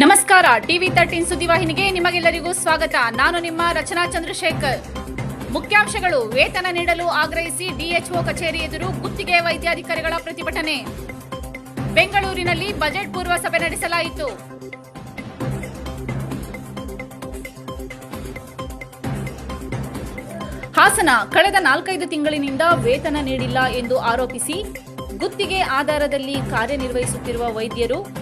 ನಮಸ್ಕಾರ. TV thirteen ಸುದ್ದಿವಾಹಿನಿಗೆ ನಿಮಗೆಲ್ಲರಿಗೂ ಸ್ವಾಗತ. ನಾನು ನಿಮ್ಮ ರಚನಾ ಚಂದ್ರಶೇಖರ್. ಮುಖ್ಯಾಂಶಗಳು. ವೇತನ ನೀಡಲು ಆಗ್ರಹಿಸಿ ಡಿಎಚ್ಒ ಕಚೇರಿ ಎದುರು ಗುತ್ತಿಗೆ ವೈದ್ಯಾಧಿಕಾರಿಗಳ ಪ್ರತಿಭಟನೆ. ಬೆಂಗಳೂರಿನಲ್ಲಿ ಬಜೆಟ್ ಪೂರ್ವ ಸಭೆ ನಡೆಸಲಾಯಿತು. ಹಾಸನ. ಕಳೆದ ನಾಲ್ಕೈದು ತಿಂಗಳಿನಿಂದ ವೇತನ ನೀಡಿಲ್ಲ ಎಂದು ಆರೋಪಿಸಿ ಗುತ್ತಿಗೆ ಆಧಾರದಲ್ಲಿ ಕಾರ್ಯನಿರ್ವಹಿಸುತ್ತಿರುವ ವೈದ್ಯರು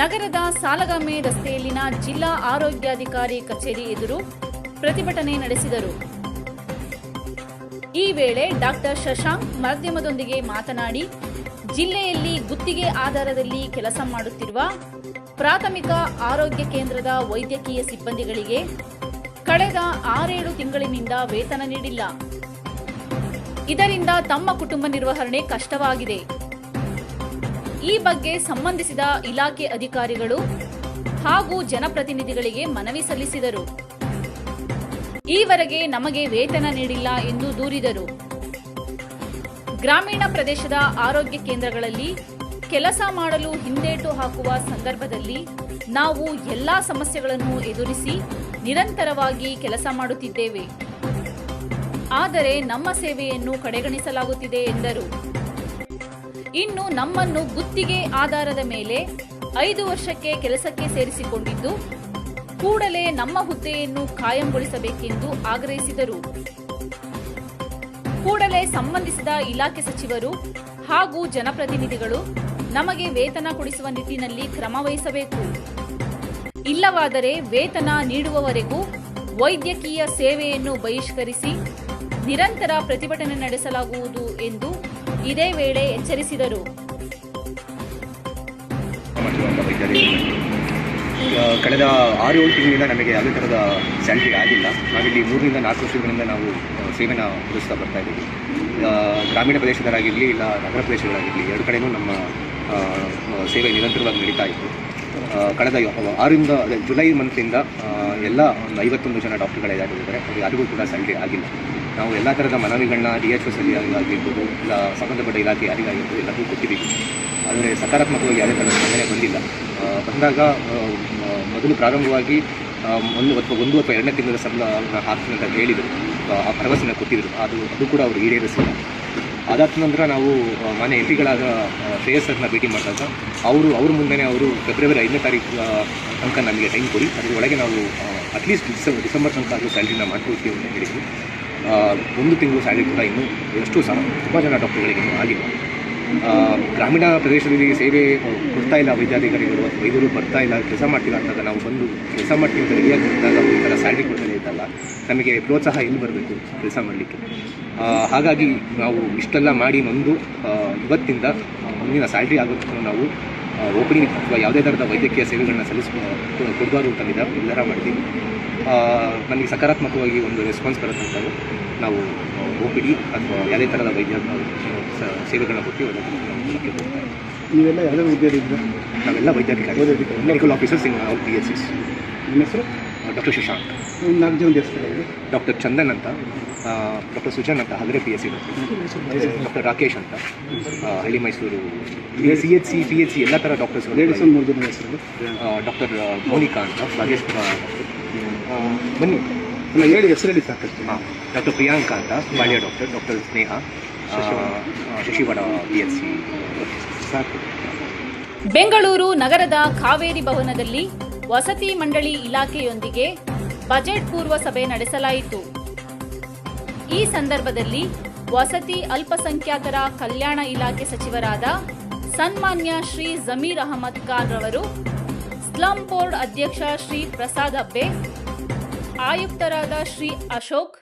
ನಗರದ ಸಾಲಗಾಮೆ ರಸ್ತೆಯಲ್ಲಿನ ಜಿಲ್ಲಾ ಆರೋಗ್ಯಾಧಿಕಾರಿ ಕಚೇರಿ ಎದುರು ಪ್ರತಿಭಟನೆ ನಡೆಸಿದರು. ಈ ವೇಳೆ ಡಾಕ್ಟರ್ ಶಶಾಂಕ್ ಮಾಧ್ಯಮದೊಂದಿಗೆ ಮಾತನಾಡಿ, ಜಿಲ್ಲೆಯಲ್ಲಿ ಗುತ್ತಿಗೆ ಆಧಾರದಲ್ಲಿ ಕೆಲಸ ಮಾಡುತ್ತಿರುವ ಪ್ರಾಥಮಿಕ ಆರೋಗ್ಯ ಕೇಂದ್ರದ ವೈದ್ಯಕೀಯ ಸಿಬ್ಬಂದಿಗಳಿಗೆ ಕಳೆದ ಆರೇಳು ತಿಂಗಳಿನಿಂದ ವೇತನ ನೀಡಿಲ್ಲ. ಇದರಿಂದ ತಮ್ಮ ಕುಟುಂಬ ನಿರ್ವಹಣೆ ಕಷ್ಟವಾಗಿದೆ. ಈ ಬಗ್ಗೆ ಸಂಬಂಧಿಸಿದ ಇಲಾಖೆ ಅಧಿಕಾರಿಗಳು ಹಾಗೂ ಜನಪ್ರತಿನಿಧಿಗಳಿಗೆ ಮನವಿ ಸಲ್ಲಿಸಿದರು. ಈವರೆಗೆ ನಮಗೆ ವೇತನ ನೀಡಿಲ್ಲ ಎಂದು ದೂರಿದರು. ಗ್ರಾಮೀಣ ಪ್ರದೇಶದ ಆರೋಗ್ಯ ಕೇಂದ್ರಗಳಲ್ಲಿ ಕೆಲಸ ಮಾಡಲು ಹಿಂದೇಟು ಹಾಕುವ ಸಂದರ್ಭದಲ್ಲಿ ನಾವು ಎಲ್ಲಾ ಸಮಸ್ಯೆಗಳನ್ನು ಎದುರಿಸಿ ನಿರಂತರವಾಗಿ ಕೆಲಸ ಮಾಡುತ್ತಿದ್ದೇವೆ. ಆದರೆ ನಮ್ಮ ಸೇವೆಯನ್ನು ಕಡೆಗಣಿಸಲಾಗುತ್ತಿದೆ ಎಂದರು. ಇನ್ನು ನಮ್ಮನ್ನು ಗುತ್ತಿಗೆ ಆಧಾರದ ಮೇಲೆ ಐದು ವರ್ಷಕ್ಕೆ ಕೆಲಸಕ್ಕೆ ಸೇರಿಸಿಕೊಂಡಿದ್ದು, ಕೂಡಲೇ ನಮ್ಮ ಹುದ್ದೆಯನ್ನು ಕಾಯಂಗೊಳಿಸಬೇಕೆಂದು ಆಗ್ರಹಿಸಿದರು. ಕೂಡಲೇ ಸಂಬಂಧಿಸಿದ ಇಲಾಖೆ ಸಚಿವರು ಹಾಗೂ ಜನಪ್ರತಿನಿಧಿಗಳು ನಮಗೆ ವೇತನ ಕೊಡಿಸುವ ನಿಟ್ಟಿನಲ್ಲಿ ಕ್ರಮ ವಹಿಸಬೇಕು. ಇಲ್ಲವಾದರೆ ವೇತನ ನೀಡುವವರೆಗೂ ವೈದ್ಯಕೀಯ ಸೇವೆಯನ್ನು ಬಹಿಷ್ಕರಿಸಿ ನಿರಂತರ ಪ್ರತಿಭಟನೆ ನಡೆಸಲಾಗುವುದು ಎಂದು ಇದೇ ವೇಳೆ ಎಚ್ಚರಿಸಿದರು. ಕಳೆದ ಆರು ಏಳು ತಿಂಗಳಿಂದ ನಮಗೆ ಯಾವುದೇ ಥರದ ಸ್ಯಾಲ್ರಿ ಆಗಿಲ್ಲ. ನಾವಿಲ್ಲಿ ಮೂರರಿಂದ ನಾಲ್ಕು ವರ್ಷಗಳಿಂದ ನಾವು ಸೇವೆನ ಒದಗಿಸ್ತಾ ಬರ್ತಾ ಇದ್ದೀವಿ. ಗ್ರಾಮೀಣ ಪ್ರದೇಶದಲ್ಲಾಗಿರಲಿ ಇಲ್ಲ ನಗರ ಪ್ರದೇಶಗಳಾಗಿರಲಿ, ಎರಡು ಕಡೆಯೂ ನಮ್ಮ ಸೇವೆ ನಿರಂತರವಾಗಿ ನಡೀತಾ ಇತ್ತು. ಕಳೆದ ಅದೇ ಜುಲೈ ಮಂತಿಂದ ಎಲ್ಲ ಒಂದು ಐವತ್ತೊಂದು ಜನ ಡಾಕ್ಟರ್ಗಳಿದ್ದಾರೆ ಅದು ಯಾರಿಗೂ ಕೂಡ ಸ್ಯಾಲ್ರಿ ಆಗಿಲ್ಲ. ನಾವು ಎಲ್ಲ ಥರದ ಮನವಿಗಳನ್ನ ಡಿ ಎಚ್ ಎಸ್ ಅಲ್ಲಿ ಆಗಿರ್ಬೋದು ಇಲ್ಲ ಸಂಬಂಧಪಟ್ಟ ಇಲಾಖೆ ಯಾರಿಗಾಗಿರ್ಬೋದು ಎಲ್ಲರಿಗೂ ಕೊಟ್ಟಿದ್ದೀವಿ. ಆದರೆ ಸಕಾರಾತ್ಮಕವಾಗಿ ಯಾವುದೇ ಥರದ ಸ್ಪಂದನೆ ಬಂದಿಲ್ಲ. ಬಂದಾಗ ಮೊದಲು ಪ್ರಾರಂಭವಾಗಿ ಒಂದು ಅಥವಾ ಒಂದು ಅಥವಾ ಎರಡನೇ ತಿಂಗಳ ಸಂಬಳ ಹಾಕ್ತೀನಿ ಅಂತ ಹೇಳಿದರು. ಆ, ಭರವಸೆನ ಕೊಟ್ಟಿದ್ದರು. ಅದು ಅದು ಕೂಡ ಅವರು ಈಡೇರಿಸಿಲ್ಲ. ಅದಾದ ನಂತರ ನಾವು ಮನೆ ಎಂಪಿಗಳಾದ ಶ್ರೇಯಸ್ ಸರ್ನ ಭೇಟಿ ಮಾಡಿದಾಗ ಅವರು ಅವ್ರ ಮುಂದೆನೇ ಅವರು ಫೆಬ್ರವರಿ ಐದನೇ ತಾರೀಕು ತನಕ ನಮಗೆ ಟೈಮ್ ಕೊಡಿ. ಅದರೊಳಗೆ ನಾವು ಅಟ್ಲೀಸ್ಟ್ ಡಿಸೆಂಬರ್ ಡಿಸೆಂಬರ್ ತನಕ ಅದು ಸ್ಯಾಲ್ರಿನ ಮಾಡ್ಕೊಳ್ತೀವಿ ಅಂತ ಹೇಳಿದ್ರು. ಆ, ಒಂದು ತಿಂಗಳು ಸ್ಯಾಲ್ರಿ ಕೂಡ ಇನ್ನು ಎಷ್ಟು ಸಹ ತುಂಬ ಜನ ಡಾಕ್ಟರ್ಗಳಿಗೆ ಆಗಿಲ್ಲ. ಗ್ರಾಮೀಣ ಪ್ರದೇಶದಲ್ಲಿ ಸೇವೆ ಕೊಡ್ತಾ ಇಲ್ಲ ವೈದ್ಯಾಧಿಕಾರಿಗಳು ವೈದ್ಯರು ಬರ್ತಾ ಇಲ್ಲ ಕೆಲಸ ಮಾಡ್ತಿಲ್ಲ ಅಂದಾಗ ನಾವು ಬಂದು ಕೆಲಸ ಮಾಡ್ತೀವಿ ಅಂತ ರೆಡಿಯಾಗಿ ಬಂದಾಗ ಈ ಥರ ಸ್ಯಾಲ್ರಿ ಕೊಡ್ತಾನೆ ಇದ್ದಲ್ಲ ನಮಗೆ ಪ್ರೋತ್ಸಾಹ ಎಲ್ಲಿ ಬರಬೇಕು ಕೆಲಸ ಮಾಡಲಿಕ್ಕೆ? ಹಾಗಾಗಿ ನಾವು ಇಷ್ಟೆಲ್ಲ ಮಾಡಿ ಆ, ಇವತ್ತಿಂದ ಮುಂದಿನ ಸ್ಯಾಲ್ರಿ ಆಗೋದನ್ನು ನಾವು ಓಪನಿಂಗ್ ಅಥವಾ ಯಾವುದೇ ಥರದ ವೈದ್ಯಕೀಯ ಸೇವೆಗಳನ್ನ ಸಲ್ಲಿಸ್ ಕೊಡಬಾರ್ದು ಅಂತ ನಿರ್ಧಾರ ನಿರ್ಧಾರ ಮಾಡಿದ್ದೀವಿ ನನಗೆ ಸಕಾರಾತ್ಮಕವಾಗಿ ಒಂದು ರೆಸ್ಪಾನ್ಸ್ ಬರೋದಂಥದ್ದು ನಾವು ಓ ಪಿ ಡಿ ಅಥವಾ ಯಾವುದೇ ಥರದ ವೈದ್ಯ ಸೇವೆಗಳ ಸೇವೆಗಳನ್ನ ಕೊಟ್ಟು. ನೀವೆಲ್ಲ ಯಾವುದೇ ವಿದ್ಯಾರ್ಥಿಗಳು? ನಾವೆಲ್ಲ ವೈದ್ಯಾಧಿಕಾರಿ ವೈದ್ಯಾಧಿಕಾರಿ. Medical officers in all P S S ನಿಮ್ಮ ಹೆಸರು? ಡಾಕ್ಟರ್ ಶಶಾಂಕ್. ಒಂದು ನಾಲ್ಕು ಜನ ದೇವಸ್ಥಾನ ಡಾಕ್ಟರ್ ಚಂದನ್ ಅಂತ ಡಾಕ್ಟರ್ ಸುಜನ್ ಅಂತ Hagare P S C doctor Rakesh ಅಂತ Halli Mysore C H C P H C ಎಲ್ಲ ಥರ ಡಾಕ್ಟರ್ಸ್ ಲೇಡೀಸ್ ಮೂರು ಜನ ಹೆಸರು ಡಾಕ್ಟರ್ ಮೋನಿಕಾ ಅಂತ ರಾಜೇಶ್ ಬನ್ನಿ. ಅಲ್ಲ ಹೇಳಿ ಹೆಸರು ಹೇಳಿ ಸಾಕಷ್ಟು. ಹಾಂ ಡಾಕ್ಟರ್ ಪ್ರಿಯಾಂಕಾ ಅಂತ ಬಾಲ್ಯ doctor doctor Sneha Shashivada P H C ಸಾಕು. ಬೆಂಗಳೂರು ನಗರದ ಕಾವೇರಿ ಭವನದಲ್ಲಿ ವಸತಿ ಮಂಡಳಿ ಇಲಾಖೆಯೊಂದಿಗೆ ಬಜೆಟ್ ಪೂರ್ವ ಸಭೆ ನಡೆಸಲಾಯಿತು. ಈ ಸಂದರ್ಭದಲ್ಲಿ ವಸತಿ ಅಲ್ಪಸಂಖ್ಯಾತರ ಕಲ್ಯಾಣ ಇಲಾಖೆ ಸಚಿವರಾದ ಸನ್ಮಾನ್ಯ ಶ್ರೀ ಜಮೀರ್ ಅಹಮದ್ ಖಾನ್ ರವರು, ಸ್ಲಂ ಬೋರ್ಡ್ ಅಧ್ಯಕ್ಷ ಶ್ರೀ ಪ್ರಸಾದ್ ಅಬ್ಬೆ, ಆಯುಕ್ತರಾದ ಶ್ರೀ ಅಶೋಕ್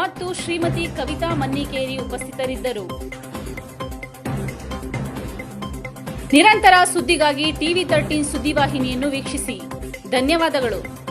ಮತ್ತು ಶ್ರೀಮತಿ ಕವಿತಾ ಮನ್ನಿಕೇರಿ ಉಪಸ್ಥಿತರಿದ್ದರು. ನಿರಂತರ ಸುದ್ದಿಗಾಗಿ ಟಿವಿ ತರ್ಟೀನ್ ಸುದ್ದಿವಾಹಿನಿಯನ್ನು ವೀಕ್ಷಿಸಿ. ಧನ್ಯವಾದಗಳು.